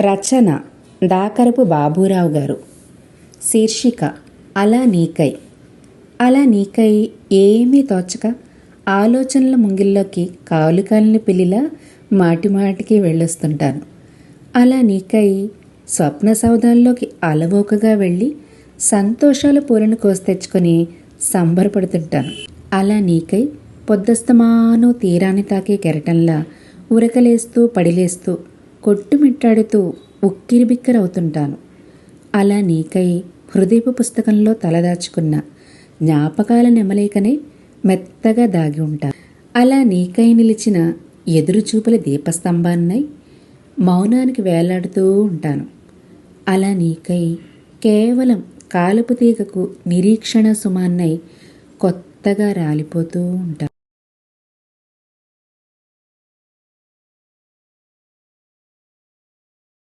రచన దాకరపు బాబూరావు గారు. శీర్షిక అలా నీకై. అలా నీకై ఏమీ తోచక ఆలోచనల ముంగిల్లోకి కాలుకాలిన పిల్లిలా మాటిమాటికి వెళ్ళొస్తుంటాను. అలా నీకై స్వప్న సౌధాల్లోకి అలవోకగా వెళ్ళి సంతోషాల పూలను కోసి తెచ్చుకొని సంబరపడుతుంటాను. అలా నీకై పొద్దస్తమాను తీరాన్ని తాకే కెరటంలా ఉరకలేస్తూ పడిలేస్తూ కొట్టుమిట్టాడుతూ ఉక్కిరిబిక్కిరవుతుంటాను. అలా నీకై హృదయపు పుస్తకంలో తలదాచుకున్న జ్ఞాపకాల నెమలేకనే మెత్తగా దాగి ఉంటాను అలా నీకై నిలిచిన ఎదురుచూపుల దీపస్తంభాన్నై మౌనానికి వేలాడుతూ ఉంటాను. అలా నీకై కేవలం కాలుపు తీగకు నిరీక్షణ సుమాన్నై కొత్తగా రాలిపోతూ ఉంటాను.